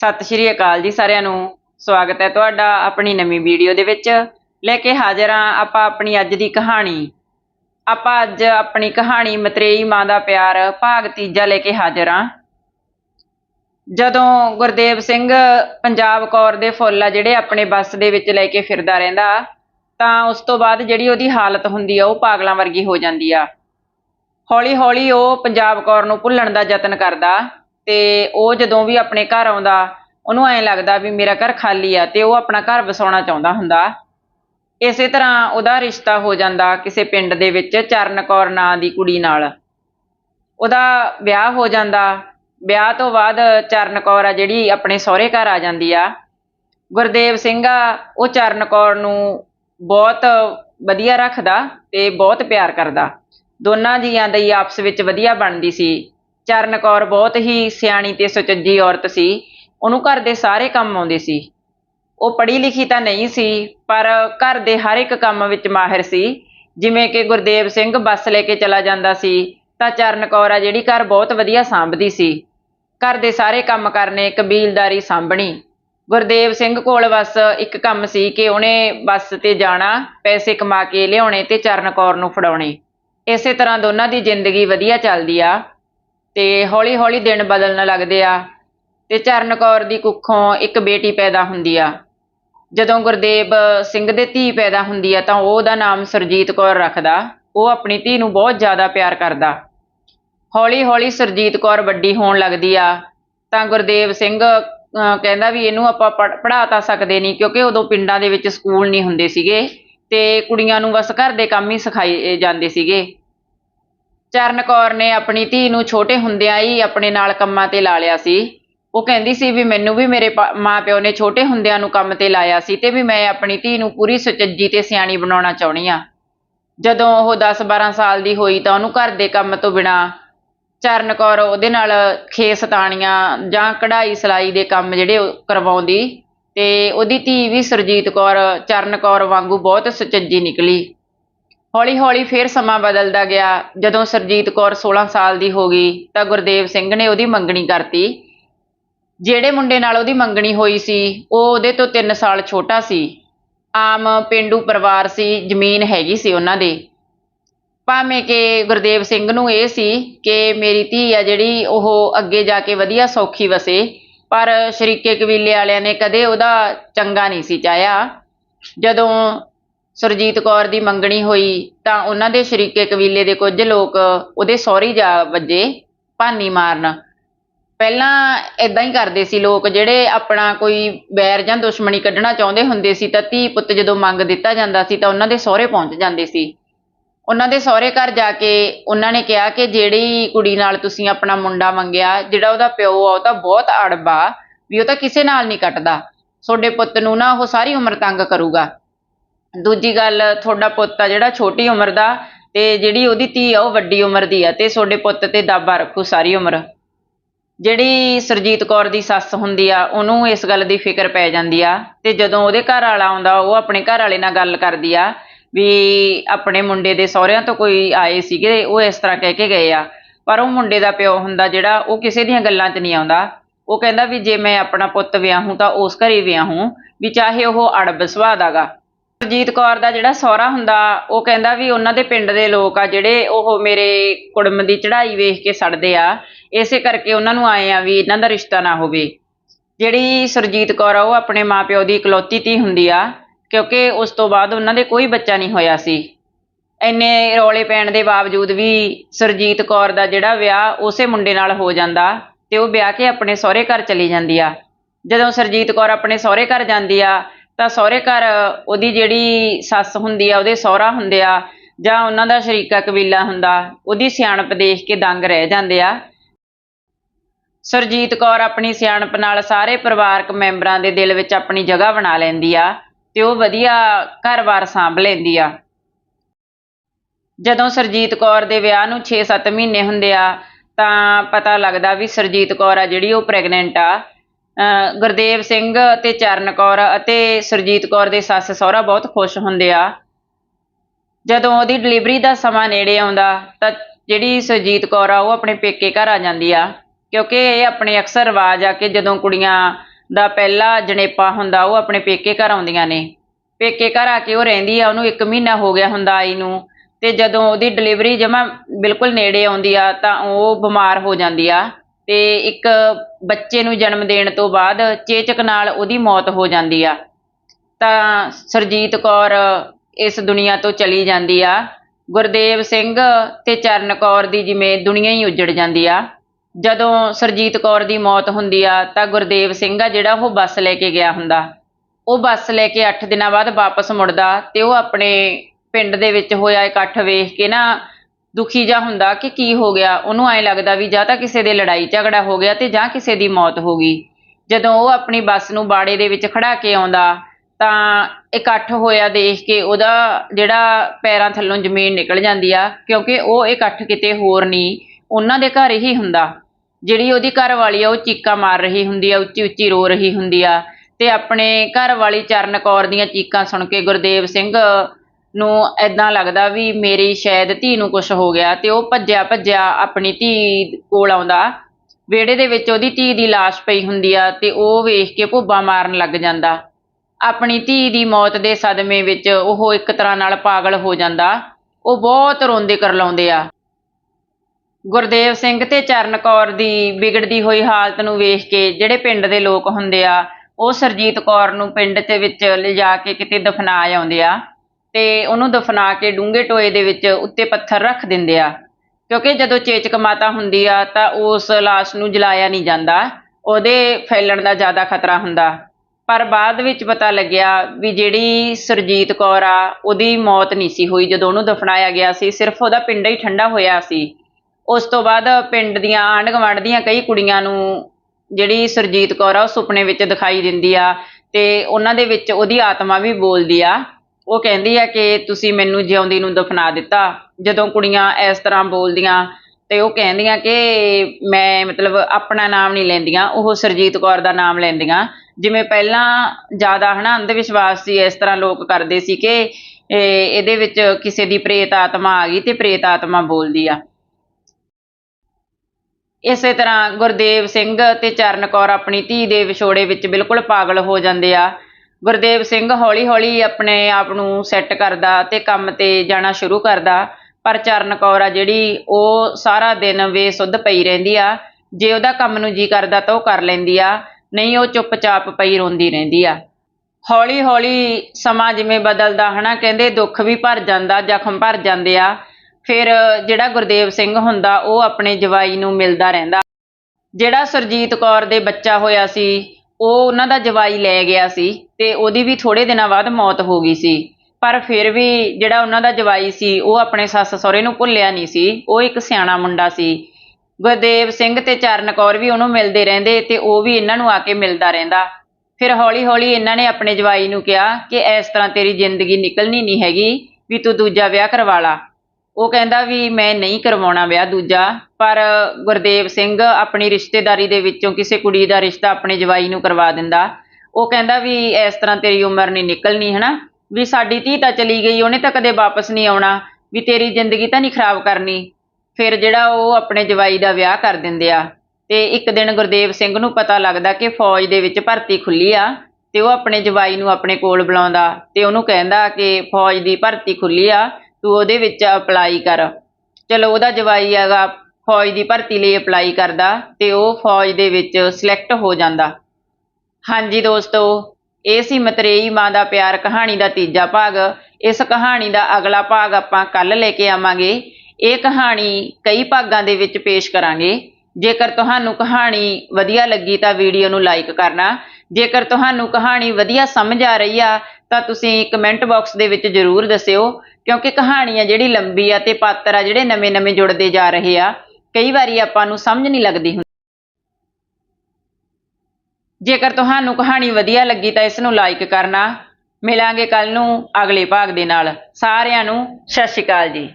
ਸਤਿ ਸ਼੍ਰੀ ਅਕਾਲ ਜੀ ਸਾਰਿਆਂ ਨੂੰ। ਸਵਾਗਤ ਹੈ ਤੁਹਾਡਾ ਆਪਣੀ ਨਵੀਂ ਵੀਡੀਓ ਦੇ ਵਿੱਚ। ਲੈ ਕੇ ਹਾਜ਼ਰ ਹਾਂ ਆਪਾਂ ਆਪਣੀ ਅੱਜ ਦੀ ਕਹਾਣੀ। ਆਪਾਂ ਅੱਜ ਆਪਣੀ ਕਹਾਣੀ ਮਤਰੇਈ ਮਾਂ ਦਾ ਪਿਆਰ ਭਾਗ ਤੀਜਾ ਲੈ ਕੇ ਹਾਜ਼ਰ ਹਾਂ। ਜਦੋਂ ਗੁਰਦੇਵ ਸਿੰਘ ਪੰਜਾਬ ਕੌਰ ਦੇ ਫੁੱਲ ਆ ਜਿਹੜੇ ਆਪਣੇ ਬੱਸ ਦੇ ਵਿੱਚ ਲੈ ਕੇ ਫਿਰਦਾ ਰਹਿੰਦਾ, ਤਾਂ ਉਸ ਤੋਂ ਬਾਅਦ ਜਿਹੜੀ ਉਹਦੀ ਹਾਲਤ ਹੁੰਦੀ ਆ ਉਹ ਪਾਗਲਾਂ ਵਰਗੀ ਹੋ ਜਾਂਦੀ ਆ। ਹੌਲੀ ਹੌਲੀ ਉਹ ਪੰਜਾਬ ਕੌਰ ਨੂੰ ਭੁੱਲਣ ਦਾ ਯਤਨ ਕਰਦਾ। ਤੇ ਉਹ ਜਦੋਂ ਵੀ ਆਪਣੇ ਘਰ ਆਉਂਦਾ, ਉਹਨੂੰ ਐਂ ਲੱਗਦਾ ਵੀ ਮੇਰਾ ਘਰ ਖਾਲੀ ਆ ਤੇ ਉਹ ਆਪਣਾ ਘਰ ਵਸਾਉਣਾ ਚਾਹੁੰਦਾ ਹੁੰਦਾ। ਇਸੇ ਤਰ੍ਹਾਂ ਉਹਦਾ ਰਿਸ਼ਤਾ ਹੋ ਜਾਂਦਾ ਕਿਸੇ ਪਿੰਡ ਦੇ ਵਿੱਚ ਚਰਨ ਕੌਰ ਨਾਂ ਦੀ ਕੁੜੀ ਨਾਲ। ਉਹਦਾ ਵਿਆਹ ਹੋ ਜਾਂਦਾ। ਵਿਆਹ ਤੋਂ ਬਾਅਦ ਚਰਨ ਕੌਰ ਆ ਜਿਹੜੀ ਆਪਣੇ ਸਹੁਰੇ ਘਰ ਆ ਜਾਂਦੀ ਆ। ਗੁਰਦੇਵ ਸਿੰਘ ਆ, ਉਹ ਚਰਨ ਕੌਰ ਨੂੰ ਬਹੁਤ ਵਧੀਆ ਰੱਖਦਾ ਤੇ ਬਹੁਤ ਪਿਆਰ ਕਰਦਾ। ਦੋਨਾਂ ਜੀਆਂ ਦੀ ਆਪਸ ਵਿੱਚ ਵਧੀਆ ਬਣਦੀ ਸੀ। ਚਰਨ ਕੌਰ ਬਹੁਤ ਹੀ ਸਿਆਣੀ ਤੇ ਸੁਚੱਜੀ ਔਰਤ ਸੀ। ਉਹਨੂੰ ਘਰ ਦੇ ਸਾਰੇ ਕੰਮ ਆਉਂਦੇ ਸੀ। ਉਹ ਪੜ੍ਹੀ ਲਿਖੀ ਤਾਂ ਨਹੀਂ ਸੀ, ਪਰ ਘਰ ਦੇ ਹਰ ਇੱਕ ਕੰਮ ਵਿੱਚ ਮਾਹਿਰ ਸੀ। ਜਿਵੇਂ ਕਿ ਗੁਰਦੇਵ ਸਿੰਘ ਬੱਸ ਲੈ ਕੇ ਚਲਾ ਜਾਂਦਾ ਸੀ, ਤਾਂ ਚਰਨ ਕੌਰ ਆ ਜਿਹੜੀ ਘਰ ਬਹੁਤ ਵਧੀਆ ਸਾਂਭਦੀ ਸੀ। ਘਰ ਦੇ ਸਾਰੇ ਕੰਮ ਕਰਨੇ ਕਬੀਲਦਾਰੀ ਸਾਂਭਣੀ। ਗੁਰਦੇਵ ਸਿੰਘ ਕੋਲ ਬਸ ਇੱਕ ਕੰਮ ਸੀ ਕਿ ਉਹਨੇ ਬੱਸ ਤੇ ਜਾਣਾ, ਪੈਸੇ ਕਮਾ ਕੇ ਲਿਆਉਣੇ ਤੇ ਚਰਨ ਕੌਰ ਨੂੰ ਫੜਾਉਣੇ। ਇਸੇ ਤਰ੍ਹਾਂ ਦੋਨਾਂ ਦੀ ਜ਼ਿੰਦਗੀ ਵਧੀਆ ਚੱਲਦੀ ਆ। ਤੇ ਹੌਲੀ ਹੌਲੀ ਦਿਨ ਬਦਲਣ ਲੱਗਦੇ ਆ ਤੇ ਚਰਨ ਕੌਰ ਦੀ ਕੁੱਖੋਂ ਇੱਕ ਬੇਟੀ ਪੈਦਾ ਹੁੰਦੀ ਆ। ਜਦੋਂ ਗੁਰਦੇਵ ਸਿੰਘ ਦੇ ਧੀ ਪੈਦਾ ਹੁੰਦੀ ਆ ਤਾਂ ਉਹ ਉਹਦਾ ਨਾਮ ਸਰਜੀਤ ਕੌਰ ਰੱਖਦਾ। ਉਹ ਆਪਣੀ ਧੀ ਨੂੰ ਬਹੁਤ ਜ਼ਿਆਦਾ ਪਿਆਰ ਕਰਦਾ। ਹੌਲੀ ਹੌਲੀ ਸਰਜੀਤ ਕੌਰ ਵੱਡੀ ਹੋਣ ਲੱਗਦੀ ਆ ਤਾਂ ਗੁਰਦੇਵ ਸਿੰਘ ਅਹ, ਕਹਿੰਦਾ ਵੀ ਇਹਨੂੰ ਆਪਾਂ ਪੜ੍ਹਾ ਤਾਂ ਸਕਦੇ ਨਹੀਂ ਕਿਉਂਕਿ ਉਦੋਂ ਪਿੰਡਾਂ ਦੇ ਵਿੱਚ ਸਕੂਲ ਨਹੀਂ ਹੁੰਦੇ ਸੀਗੇ ਤੇ ਕੁੜੀਆਂ ਨੂੰ ਬਸ ਘਰ ਦੇ ਕੰਮ ਹੀ ਸਿਖਾਏ ਜਾਂਦੇ ਸੀਗੇ। ਚਰਨ ਕੌਰ ਨੇ ਆਪਣੀ ਧੀ ਨੂੰ ਛੋਟੇ ਹੁੰਦਿਆਂ ਹੀ ਆਪਣੇ ਨਾਲ ਕੰਮਾਂ ਤੇ ਲਾ ਲਿਆ ਸੀ। ਉਹ ਕਹਿੰਦੀ ਸੀ ਵੀ ਮੈਨੂੰ ਵੀ ਮੇਰੇ ਪਾ- ਮਾਂ-ਪਿਓ ਨੇ ਛੋਟੇ ਹੁੰਦਿਆਂ ਨੂੰ ਕੰਮ ਤੇ ਲਾਇਆ ਸੀ ਤੇ ਵੀ ਮੈਂ ਆਪਣੀ ਧੀ ਨੂੰ ਪੂਰੀ ਸੁਚੱਜੀ ਤੇ ਸਿਆਣੀ ਬਣਾਉਣਾ ਚਾਹੁੰਦੀ ਆ ਜਦੋਂ ਉਹ 10-12 ਸਾਲ ਦੀ ਹੋਈ ਤਾਂ ਉਹਨੂੰ ਘਰ ਦੇ ਕੰਮ ਤੋਂ ਬਿਨਾ ਚਰਨ ਕੌਰ ਉਹਦੇ ਨਾਲ ਖੇਸ ਤਾਣੀਆਂ ਜਾਂ ਕਢਾਈ ਸਿਲਾਈ ਦੇ ਕੰਮ ਜਿਹੜੇ ਉਹ ਕਰਵਾਉਂਦੀ ਤੇ ਉਹਦੀ ਧੀ ਵੀ ਸਰਜੀਤ ਕੌਰ, ਚਰਨ ਕੌਰ ਵਾਂਗੂ ਬਹੁਤ ਸੁਚੱਜੀ ਨਿਕਲੀ। ਹੌਲੀ ਹੌਲੀ ਫਿਰ ਸਮਾਂ ਬਦਲਦਾ ਗਿਆ। ਜਦੋਂ ਸਰਜੀਤ ਕੌਰ 16 ਸਾਲ ਦੀ ਹੋ ਗਈ, ਤਾਂ ਗੁਰਦੇਵ ਸਿੰਘ ਨੇ ਉਹਦੀ ਮੰਗਣੀ ਕਰਤੀ। ਜਿਹੜੇ ਮੁੰਡੇ ਨਾਲ ਉਹਦੀ ਮੰਗਣੀ ਹੋਈ ਸੀ, ਉਹ ਉਹਦੇ ਤੋਂ 3 ਸਾਲ ਛੋਟਾ ਸੀ। ਆਮ ਪਿੰਡੂ ਪਰਿਵਾਰ ਸੀ, ਜ਼ਮੀਨ ਹੈਗੀ ਸੀ ਉਹਨਾਂ ਦੇ। ਭਾਵੇਂ ਕਿ ਗੁਰਦੇਵ ਸਿੰਘ ਨੂੰ ਇਹ ਸੀ ਕਿ ਮੇਰੀ ਧੀ ਆ ਜਿਹੜੀ, ਉਹ ਅੱਗੇ ਜਾ ਕੇ ਵਧੀਆ ਸੌਖੀ ਵਸੇ, ਪਰ ਸ਼ਰੀਕੇ ਕਬੀਲੇ ਵਾਲਿਆਂ ਨੇ ਕਦੇ ਉਹਦਾ ਚੰਗਾ ਨਹੀਂ ਸੀ ਚਾਹਿਆ। ਜਦੋਂ ਸੁਰਜੀਤ ਕੌਰ ਦੀ ਮੰਗਣੀ ਹੋਈ, ਤਾਂ ਉਹਨਾਂ ਦੇ ਸ਼ਰੀਕੇ ਕਬੀਲੇ ਦੇ ਕੁਝ ਲੋਕ ਉਹਦੇ ਸਹੁਰੀ ਜਾ ਵੱਜੇ ਭਾਨੀ ਮਾਰਨ। ਪਹਿਲਾਂ ਇਦਾਂ ਹੀ ਕਰਦੇ ਸੀ ਲੋਕ, ਜਿਹੜੇ ਆਪਣਾ ਕੋਈ ਵੈਰ ਜਾਂ ਦੁਸ਼ਮਣੀ ਕੱਢਣਾ ਚਾਹੁੰਦੇ ਹੁੰਦੇ ਸੀ, ਤਾਂ ਧੀ ਪੁੱਤ ਜਦੋਂ ਮੰਗ ਦਿੱਤਾ ਜਾਂਦਾ ਸੀ, ਤਾਂ ਉਹਨਾਂ ਦੇ ਸਹੁਰੇ ਪਹੁੰਚ ਜਾਂਦੇ ਸੀ। ਉਹਨਾਂ ਦੇ ਸਹੁਰੇ ਘਰ ਜਾ ਕੇ ਉਹਨਾਂ ਨੇ ਕਿਹਾ ਕਿ ਜਿਹੜੀ ਕੁੜੀ ਨਾਲ ਤੁਸੀਂ ਆਪਣਾ ਮੁੰਡਾ ਮੰਗਿਆ, ਜਿਹੜਾ ਉਹਦਾ ਪਿਓ ਆ, ਉਹ ਤਾਂ ਬਹੁਤ ਅੜਬਾ, ਵੀ ਉਹ ਤਾਂ ਕਿਸੇ ਨਾਲ ਨਹੀਂ ਕੱਟਦਾ। ਤੁਹਾਡੇ ਪੁੱਤ ਨੂੰ ਨਾ ਉਹ ਸਾਰੀ ਉਮਰ ਤੰਗ ਕਰੂਗਾ। ਦੂਜੀ ਗੱਲ, ਤੁਹਾਡਾ ਪੁੱਤ ਆ ਜਿਹੜਾ ਛੋਟੀ ਉਮਰ ਦਾ ਤੇ ਜਿਹੜੀ ਉਹਦੀ ਧੀ ਆ, ਉਹ ਵੱਡੀ ਉਮਰ ਦੀ ਆ ਤੇ ਤੁਹਾਡੇ ਪੁੱਤ ਤੇ ਦਾਬਾ ਰੱਖੂ ਸਾਰੀ ਉਮਰ। ਜਿਹੜੀ ਸਰਜੀਤ ਕੌਰ ਦੀ ਸੱਸ ਹੁੰਦੀ ਆ, ਉਹਨੂੰ ਇਸ ਗੱਲ ਦੀ ਫਿਕਰ ਪੈ ਜਾਂਦੀ ਆ ਤੇ ਜਦੋਂ ਉਹਦੇ ਘਰ ਵਾਲਾ ਆਉਂਦਾ, ਉਹ ਆਪਣੇ ਘਰ ਵਾਲੇ ਨਾਲ ਗੱਲ ਕਰਦੀ ਆ ਵੀ ਆਪਣੇ ਮੁੰਡੇ ਦੇ ਸਹੁਰਿਆਂ ਤੋਂ ਕੋਈ ਆਏ ਸੀਗੇ, ਉਹ ਇਸ ਤਰ੍ਹਾਂ ਕਹਿ ਕੇ ਗਏ ਆ। ਪਰ ਉਹ ਮੁੰਡੇ ਦਾ ਪਿਓ ਹੁੰਦਾ ਜਿਹੜਾ, ਉਹ ਕਿਸੇ ਦੀਆਂ ਗੱਲਾਂ 'ਚ ਨਹੀਂ ਆਉਂਦਾ। ਉਹ ਕਹਿੰਦਾ ਵੀ ਜੇ ਮੈਂ ਆਪਣਾ ਪੁੱਤ ਵਿਆਹੂੰ ਤਾਂ ਉਸ ਘਰੇ ਵਿਆਹੂੰ, ਵੀ ਚਾਹੇ ਉਹ ਅੜਬ ਸੁਭਾਅ ਦਾ ਗਾ। ਸਰਜੀਤ ਕੌਰ ਦਾ ਜਿਹੜਾ ਸਹੁਰਾ ਹੁੰਦਾ, ਉਹ ਕਹਿੰਦਾ ਵੀ ਉਹਨਾਂ ਦੇ ਪਿੰਡ ਦੇ ਲੋਕ ਆ ਜਿਹੜੇ ਉਹ ਮੇਰੇ ਕੁੜਮ ਦੀ ਚੜ੍ਹਾਈ ਵੇਖ ਕੇ ਸੜਦੇ ਆ। ਇਸੇ ਕਰਕੇ ਉਹਨਾਂ ਨੂੰ ਆਏ ਆ ਵੀ ਇਹਨਾਂ ਦਾ ਰਿਸ਼ਤਾ ਨਾ ਹੋਵੇ। ਜਿਹੜੀ ਸਰਜੀਤ ਕੌਰ ਆ, ਉਹ ਆਪਣੇ ਮਾਪਿਓ ਦੀ ਇਕਲੌਤੀ ਧੀ ਹੁੰਦੀ ਆ, ਕਿਉਂਕਿ ਉਸ ਤੋਂ ਬਾਅਦ ਉਹਨਾਂ ਦੇ ਕੋਈ ਬੱਚਾ ਨਹੀਂ ਹੋਇਆ ਸੀ। ਇੰਨੇ ਰੌਲੇ ਪੈਣ ਦੇ ਬਾਵਜੂਦ ਵੀ ਸਰਜੀਤ ਕੌਰ ਦਾ ਜਿਹੜਾ ਵਿਆਹ ਉਸੇ ਮੁੰਡੇ ਨਾਲ ਹੋ ਜਾਂਦਾ ਤੇ ਉਹ ਵਿਆਹ ਕੇ ਆਪਣੇ ਸਹੁਰੇ ਘਰ ਚਲੀ ਜਾਂਦੀ ਆ। ਜਦੋਂ ਸਰਜੀਤ ਕੌਰ ਆਪਣੇ ਸਹੁਰੇ ਘਰ ਜਾਂਦੀ ਆ ਤਾਂ ਸਹੁਰੇ ਘਰ ਉਹਦੀ ਜਿਹੜੀ ਸੱਸ ਹੁੰਦੀ ਆ, ਉਹਦੇ ਸਹੁਰਾ ਹੁੰਦੇ ਆ, ਜਾਂ ਉਹਨਾਂ ਦਾ ਸ਼ਰੀਕਾ ਕਬੀਲਾ ਹੁੰਦਾ, ਉਹਦੀ ਸਿਆਣਪ ਦੇਖ ਕੇ ਦੰਗ ਰਹਿ ਜਾਂਦੇ ਆ। ਸਰਜੀਤ ਕੌਰ ਆਪਣੀ ਸਿਆਣਪ ਨਾਲ ਸਾਰੇ ਪਰਿਵਾਰਕ ਮੈਂਬਰਾਂ ਦੇ ਦਿਲ ਵਿੱਚ ਆਪਣੀ ਜਗ੍ਹਾ ਬਣਾ ਲੈਂਦੀ ਆ ਤੇ ਉਹ ਵਧੀਆ ਘਰ-ਬਾਰ ਸਾਂਭ ਲੈਂਦੀ ਆ। ਜਦੋਂ ਸਰਜੀਤ ਕੌਰ ਦੇ ਵਿਆਹ ਨੂੰ 6-7 ਮਹੀਨੇ ਹੁੰਦੇ ਆ, ਤਾਂ ਪਤਾ ਲੱਗਦਾ ਵੀ ਸਰਜੀਤ ਕੌਰ ਆ ਜਿਹੜੀ ਉਹ ਪ੍ਰੈਗਨੈਂਟ ਆ। ਗੁਰਦੇਵ ਸਿੰਘ ਅਤੇ ਚਰਨ ਕੌਰ ਅਤੇ ਸੁਰਜੀਤ ਕੌਰ ਦੇ ਸੱਸ ਸਹੁਰਾ ਬਹੁਤ ਖੁਸ਼ ਹੁੰਦੇ ਆ। ਜਦੋਂ ਉਹਦੀ ਡਿਲੀਵਰੀ ਦਾ ਸਮਾਂ ਨੇੜੇ ਆਉਂਦਾ ਤਾਂ ਜਿਹੜੀ ਸੁਰਜੀਤ ਕੌਰ ਆ, ਉਹ ਆਪਣੇ ਪੇਕੇ ਘਰ ਆ ਜਾਂਦੀ ਆ। ਕਿਉਂਕਿ ਇਹ ਆਪਣੇ ਅਕਸਰ ਰਿਵਾਜ ਆ ਕਿ ਜਦੋਂ ਕੁੜੀਆਂ ਦਾ ਪਹਿਲਾ ਜਣੇਪਾ ਹੁੰਦਾ, ਉਹ ਆਪਣੇ ਪੇਕੇ ਘਰ ਆਉਂਦੀਆਂ ਨੇ। ਪੇਕੇ ਘਰ ਆ ਕੇ ਉਹ ਰਹਿੰਦੀ ਆ, ਉਹਨੂੰ 1 ਮਹੀਨਾ ਹੋ ਗਿਆ ਹੁੰਦਾ ਆਈ ਨੂੰ। ਤੇ ਜਦੋਂ ਉਹਦੀ ਡਿਲੀਵਰੀ ਜਮਾ ਬਿਲਕੁਲ ਨੇੜੇ ਆਉਂਦੀ ਆ, ਤਾਂ ਉਹ ਬਿਮਾਰ ਹੋ ਜਾਂਦੀ ਆ। ਤੇ ਇੱਕ ਬੱਚੇ ਨੂੰ ਜਨਮ ਦੇਣ ਤੋਂ ਬਾਅਦ ਚੇਚਕ ਨਾਲ ਉਹਦੀ ਮੌਤ ਹੋ ਜਾਂਦੀ ਆ। ਤਾਂ ਸਰਜੀਤ ਕੌਰ ਇਸ ਦੁਨੀਆ ਤੋਂ ਚਲੀ ਜਾਂਦੀ ਆ। ਗੁਰਦੇਵ ਸਿੰਘ ਤੇ ਚਰਨ ਕੌਰ ਦੀ ਜਿਵੇਂ ਦੁਨੀਆ ਹੀ ਉਜੜ ਜਾਂਦੀ ਆ। ਜਦੋਂ ਸਰਜੀਤ ਕੌਰ ਦੀ ਮੌਤ ਹੁੰਦੀ ਆ ਤਾਂ ਗੁਰਦੇਵ ਸਿੰਘ ਆ ਜਿਹੜਾ ਉਹ ਬੱਸ ਲੈ ਕੇ ਗਿਆ ਹੁੰਦਾ। ਉਹ ਬੱਸ ਲੈ ਕੇ 8 ਦਿਨਾਂ ਬਾਅਦ ਵਾਪਸ ਮੁੜਦਾ ਤੇ ਉਹ ਆਪਣੇ ਪਿੰਡ ਦੇ ਵਿੱਚ ਹੋਇਆ ਇਕੱਠ ਵੇਖ ਕੇ ਨਾ ਦੁਖੀ ਜਾ ਹੁੰਦਾ ਕਿ ਕੀ ਹੋ ਗਿਆ? ਉਹਨੂੰ ਐਂ ਲੱਗਦਾ ਵੀ ਜਾਂ ਤਾਂ ਕਿਸੇ ਦੇ ਲੜਾਈ ਝਗੜਾ ਹੋ ਗਿਆ ਤੇ ਜਾਂ ਕਿਸੇ ਦੀ ਮੌਤ ਹੋ ਗਈ। ਜਦੋਂ ਉਹ ਆਪਣੀ ਬੱਸ ਨੂੰ ਬਾੜੇ ਦੇ ਵਿੱਚ ਖੜਾ ਕੇ ਆਉਂਦਾ, ਤਾਂ ਇਕੱਠ ਹੋਇਆ ਦੇਖ ਕੇ ਉਹਦਾ ਜਿਹੜਾ ਪੈਰਾਂ ਥੱਲੋਂ ਜ਼ਮੀਨ ਨਿਕਲ ਜਾਂਦੀ ਆ, ਕਿਉਂਕਿ ਉਹ ਇਕੱਠ ਕਿਤੇ ਹੋਰ ਨਹੀਂ, ਉਹਨਾਂ ਦੇ ਘਰ ਹੀ ਹੁੰਦਾ। ਜਿਹੜੀ ਉਹਦੀ ਘਰ ਵਾਲੀ ਆ, ਉਹ ਚੀਕਾਂ ਮਾਰ ਰਹੀ ਹੁੰਦੀ ਆ, ਉੱਚੀ ਉੱਚੀ ਰੋ ਰਹੀ ਹੁੰਦੀ ਆ। ਤੇ ਆਪਣੇ ਘਰ ਵਾਲੀ ਚਰਨ ਕੌਰ ਦੀਆਂ ਚੀਕਾਂ ਸੁਣ ਕੇ ਗੁਰਦੇਵ ਸਿੰਘ ਨੂੰ ਐਦਾਂ ਲੱਗਦਾ ਵੀ ਮੇਰੀ ਸ਼ਾਇਦ ਧੀ ਨੂੰ ਕੁਝ ਹੋ ਗਿਆ ਤੇ ਉਹ ਭੱਜਿਆ ਭੱਜਿਆ ਆਪਣੀ ਧੀ ਕੋਲ ਆਉਂਦਾ। ਵਿਹੜੇ ਦੇ ਵਿੱਚ ਉਹਦੀ ਧੀ ਦੀ ਲਾਸ਼ ਪਈ ਹੁੰਦੀ ਆ ਤੇ ਉਹ ਵੇਖ ਕੇ ਭੁੱਬਾ ਮਾਰਨ ਲੱਗ ਜਾਂਦਾ। ਆਪਣੀ ਧੀ ਦੀ ਮੌਤ ਦੇ ਸਦਮੇ ਵਿੱਚ ਉਹ ਇੱਕ ਤਰ੍ਹਾਂ ਨਾਲ ਪਾਗਲ ਹੋ ਜਾਂਦਾ। ਉਹ ਬਹੁਤ ਰੋਂਦੇ ਕਰਲਾਉਂਦੇ ਆ। ਗੁਰਦੇਵ ਸਿੰਘ ਤੇ ਚਰਨ ਕੌਰ ਦੀ ਵਿਗੜਦੀ ਹੋਈ ਹਾਲਤ ਨੂੰ ਵੇਖ ਕੇ ਜਿਹੜੇ ਪਿੰਡ ਦੇ ਲੋਕ ਹੁੰਦੇ ਆ, ਉਹ ਸਰਜੀਤ ਕੌਰ ਨੂੰ ਪਿੰਡ ਦੇ ਵਿੱਚ ਲਿਜਾ ਕੇ ਕਿਤੇ ਦਫਨਾ ਆਉਂਦੇ ਆ। ਤੇ ਉਹਨੂੰ ਦਫਨਾ ਕੇ ਡੂੰਘੇ ਟੋਏ ਦੇ ਵਿੱਚ ਉੱਤੇ ਪੱਥਰ ਰੱਖ ਦਿੰਦੇ ਆ। ਕਿਉਂਕਿ ਜਦੋਂ ਚੇਚਕ ਮਾਤਾ ਹੁੰਦੀ ਆ, ਤਾਂ ਉਸ ਲਾਸ਼ ਨੂੰ ਜਲਾਇਆ ਨਹੀਂ ਜਾਂਦਾ। ਉਹਦੇ ਫੈਲਣ ਦਾ ਜ਼ਿਆਦਾ ਖਤਰਾ ਹੁੰਦਾ। ਪਰ ਬਾਅਦ ਵਿੱਚ ਪਤਾ ਲੱਗਿਆ ਵੀ ਜਿਹੜੀ ਸਰਜੀਤ ਕੌਰ ਆ, ਉਹਦੀ ਮੌਤ ਨਹੀਂ ਸੀ ਹੋਈ। ਜਦੋਂ ਉਹਨੂੰ ਦਫਨਾਇਆ ਗਿਆ ਸੀ, ਸਿਰਫ ਉਹਦਾ ਪਿੰਡ ਹੀ ਠੰਡਾ ਹੋਇਆ ਸੀ। ਉਸ ਤੋਂ ਬਾਅਦ ਪਿੰਡ ਦੀਆਂ ਆਂਢ ਗੁਆਂਢ ਦੀਆਂ ਕਈ ਕੁੜੀਆਂ ਨੂੰ ਜਿਹੜੀ ਸਰਜੀਤ ਕੌਰ ਆ, ਉਹ ਸੁਪਨੇ ਵਿੱਚ ਦਿਖਾਈ ਦਿੰਦੀ ਆ ਤੇ ਉਹਨਾਂ ਦੇ ਵਿੱਚ ਉਹਦੀ ਆਤਮਾ ਵੀ ਬੋਲਦੀ ਆ। ਉਹ ਕਹਿੰਦੀ ਆ ਕਿ ਤੁਸੀਂ ਮੈਨੂੰ ਜਿਉਂਦੀ ਨੂੰ ਦਫਨਾ ਦਿੱਤਾ। ਜਦੋਂ ਕੁੜੀਆਂ ਇਸ ਤਰ੍ਹਾਂ ਬੋਲਦੀਆਂ ਤੇ ਉਹ ਕਹਿੰਦੀਆਂ ਕਿ ਮੈਂ ਮਤਲਬ ਆਪਣਾ ਨਾਮ ਨਹੀਂ ਲੈਂਦੀਆਂ, ਉਹ ਸਰਜੀਤ ਕੌਰ ਦਾ ਨਾਮ ਲੈਂਦੀਆਂ। ਜਿਵੇਂ ਪਹਿਲਾਂ ਜ਼ਿਆਦਾ ਹਨਾ ਅੰਧ ਵਿਸ਼ਵਾਸ ਸੀ, ਇਸ ਤਰ੍ਹਾਂ ਲੋਕ ਕਰਦੇ ਸੀ ਕਿ ਇਹਦੇ ਵਿੱਚ ਕਿਸੇ ਦੀ ਪ੍ਰੇਤ ਆਤਮਾ ਆ ਗਈ ਤੇ ਪ੍ਰੇਤ ਆਤਮਾ ਬੋਲਦੀ ਆ। ਇਸੇ ਤਰ੍ਹਾਂ ਗੁਰਦੇਵ ਸਿੰਘ ਤੇ ਚਰਨ ਕੌਰ ਆਪਣੀ ਧੀ ਦੇ ਵਿਛੋੜੇ ਵਿੱਚ ਬਿਲਕੁਲ ਪਾਗਲ ਹੋ ਜਾਂਦੇ ਆ। ਗੁਰਦੇਵ ਸਿੰਘ ਹੌਲੀ-ਹੌਲੀ ਆਪਣੇ ਆਪ ਨੂੰ ਸੈੱਟ ਕਰਦਾ ਤੇ ਕੰਮ ਤੇ ਜਾਣਾ ਸ਼ੁਰੂ ਕਰਦਾ। ਪਰ ਚਰਨ ਕੌਰ ਆ ਜਿਹੜੀ, ਉਹ ਸਾਰਾ ਦਿਨ ਬੇਸੁੱਧ ਪਈ ਰਹਿੰਦੀ ਆ। ਜੇ ਉਹਦਾ ਕੰਮ ਨੂੰ ਜੀ ਕਰਦਾ ਤਾਂ ਉਹ ਕਰ ਲੈਂਦੀ ਆ, ਨਹੀਂ ਉਹ ਚੁੱਪਚਾਪ ਪਈ ਰੋਂਦੀ ਰਹਿੰਦੀ ਆ। ਹੌਲੀ-ਹੌਲੀ ਸਮਾਂ ਜਿਵੇਂ ਬਦਲਦਾ ਹਨਾ, ਕਹਿੰਦੇ ਦੁੱਖ ਵੀ ਭਰ ਜਾਂਦਾ, ਜ਼ਖਮ ਭਰ ਜਾਂਦੇ ਆ। ਫਿਰ ਜਿਹੜਾ ਗੁਰਦੇਵ ਸਿੰਘ ਹੁੰਦਾ, ਉਹ ਆਪਣੇ ਜਵਾਈ ਨੂੰ ਮਿਲਦਾ ਰਹਿੰਦਾ। ਜਿਹੜਾ ਸਰਜੀਤ ਕੌਰ ਦੇ ਬੱਚਾ ਹੋਇਆ ਸੀ ਉਹ ਉਹਨਾਂ ਦਾ ਜਵਾਈ ਲੈ ਗਿਆ ਸੀ ਤੇ ਉਹਦੀ ਵੀ ਥੋੜੇ ਦਿਨਾਂ ਬਾਅਦ ਮੌਤ ਹੋ ਗਈ ਸੀ। ਪਰ ਫਿਰ ਵੀ ਜਿਹੜਾ ਉਹਨਾਂ ਦਾ ਜਵਾਈ ਸੀ, ਉਹ ਆਪਣੇ ਸੱਸ ਸਹੁਰੇ ਨੂੰ ਭੁੱਲਿਆ ਨਹੀਂ ਸੀ। ਉਹ ਇੱਕ ਸਿਆਣਾ ਮੁੰਡਾ ਸੀ। ਗੁਰਦੇਵ ਸਿੰਘ ਤੇ ਚਰਨ ਕੌਰ ਵੀ ਉਹਨੂੰ ਮਿਲਦੇ ਰਹਿੰਦੇ ਤੇ ਉਹ ਵੀ ਇਹਨਾਂ ਨੂੰ ਆ ਕੇ ਮਿਲਦਾ ਰਹਿੰਦਾ। ਫਿਰ ਹੌਲੀ-ਹੌਲੀ ਇਹਨਾਂ ਨੇ ਆਪਣੇ ਜਵਾਈ ਨੂੰ ਕਿਹਾ ਕਿ ਇਸ ਤਰ੍ਹਾਂ ਤੇਰੀ ਜ਼ਿੰਦਗੀ ਨਿਕਲਣੀ ਨਹੀਂ ਹੈਗੀ ਵੀ ਤੂੰ ਦੂਜਾ ਵਿਆਹ ਕਰਵਾ ਲਾ। ਉਹ ਕਹਿੰਦਾ ਵੀ ਮੈਂ ਨਹੀਂ ਕਰਵਾਉਣਾ ਵਿਆਹ ਦੂਜਾ। ਪਰ ਗੁਰਦੇਵ ਸਿੰਘ ਆਪਣੀ ਰਿਸ਼ਤੇਦਾਰੀ ਦੇ ਵਿੱਚੋਂ ਕਿਸੇ ਕੁੜੀ ਦਾ ਰਿਸ਼ਤਾ ਆਪਣੇ ਜਵਾਈ ਨੂੰ ਕਰਵਾ ਦਿੰਦਾ। ਉਹ ਕਹਿੰਦਾ ਵੀ ਇਸ ਤਰ੍ਹਾਂ ਤੇਰੀ ਉਮਰ ਨਹੀਂ ਨਿਕਲਣੀ, ਹਨਾ? ਵੀ ਸਾਡੀ ਧੀ ਤਾਂ ਚਲੀ ਗਈ, ਉਹਨੇ ਤਾਂ ਕਦੇ ਵਾਪਸ ਨਹੀਂ ਆਉਣਾ। ਵੀ ਤੇਰੀ ਜ਼ਿੰਦਗੀ ਤਾਂ ਨਹੀਂ ਖਰਾਬ ਕਰਨੀ। ਫਿਰ ਜਿਹੜਾ ਉਹ ਆਪਣੇ ਜਵਾਈ ਦਾ ਵਿਆਹ ਕਰ ਦਿੰਦੇ ਆ। ਤੇ ਇੱਕ ਦਿਨ ਗੁਰਦੇਵ ਸਿੰਘ ਨੂੰ ਪਤਾ ਲੱਗਦਾ ਕਿ ਫੌਜ ਦੇ ਵਿੱਚ ਭਰਤੀ ਖੁੱਲੀ ਆ ਤੇ ਉਹ ਆਪਣੇ ਜਵਾਈ ਨੂੰ ਆਪਣੇ ਕੋਲ ਬੁਲਾਉਂਦਾ ਤੇ ਉਹਨੂੰ ਕਹਿੰਦਾ ਕਿ ਫੌਜ ਦੀ ਭਰਤੀ ਖੁੱਲੀ ਆ, ਤੂੰ ਉਹਦੇ ਵਿੱਚ ਅਪਲਾਈ ਕਰ। ਚਲੋ, ਉਹਦਾ ਜਵਾਈ ਹੈਗਾ ਫੌਜ ਦੀ ਭਰਤੀ ਲਈ ਅਪਲਾਈ ਕਰਦਾ ਤੇ ਉਹ ਫੌਜ ਦੇ ਵਿੱਚ ਸਿਲੈਕਟ ਹੋ ਜਾਂਦਾ। ਹਾਂਜੀ ਦੋਸਤੋ, ਇਹ ਸੀ ਮਤਰੇਈ ਮਾਂ ਦਾ ਪਿਆਰ ਕਹਾਣੀ ਦਾ ਤੀਜਾ ਭਾਗ। ਇਸ ਕਹਾਣੀ ਦਾ ਅਗਲਾ ਭਾਗ ਆਪਾਂ ਕੱਲ ਲੈ ਕੇ ਆਵਾਂਗੇ। ਇਹ ਕਹਾਣੀ ਕਈ ਭਾਗਾਂ ਦੇ ਵਿੱਚ ਪੇਸ਼ ਕਰਾਂਗੇ। ਜੇਕਰ ਤੁਹਾਨੂੰ ਕਹਾਣੀ ਵਧੀਆ ਲੱਗੀ ਤਾਂ ਵੀਡੀਓ ਨੂੰ ਲਾਈਕ ਕਰਨਾ। ਜੇਕਰ ਤੁਹਾਨੂੰ ਕਹਾਣੀ ਵਧੀਆ ਸਮਝ ਆ ਰਹੀ ਆ, ਤਾਂ ਤੁਸੀਂ ਕਮੈਂਟ ਬਾਕਸ ਦੇ ਵਿੱਚ ਜਰੂਰ ਦੱਸਿਓ। ਕਿਉਂਕਿ ਕਹਾਣੀ ਆ ਜਿਹੜੀ ਲੰਬੀ ਆ ਤੇ ਪਾਤਰ ਆ ਜਿਹੜੇ ਨਵੇਂ-ਨਵੇਂ ਜੁੜਦੇ ਜਾ ਰਹੇ ਆ। ਕਈ ਵਾਰੀ ਆਪਾਂ ਨੂੰ ਸਮਝ ਨਹੀਂ ਲੱਗਦੀ ਹੁੰਦੀ। ਜੇਕਰ ਤੁਹਾਨੂੰ ਕਹਾਣੀ ਵਧੀਆ ਲੱਗੀ ਤਾਂ ਇਸ ਨੂੰ ਲਾਈਕ ਕਰਨਾ। ਮਿਲਾਂਗੇ ਕੱਲ ਨੂੰ ਅਗਲੇ ਭਾਗ ਦੇ ਨਾਲ। ਸਾਰਿਆਂ ਨੂੰ ਸਤਿ ਸ਼੍ਰੀ ਅਕਾਲ ਜੀ।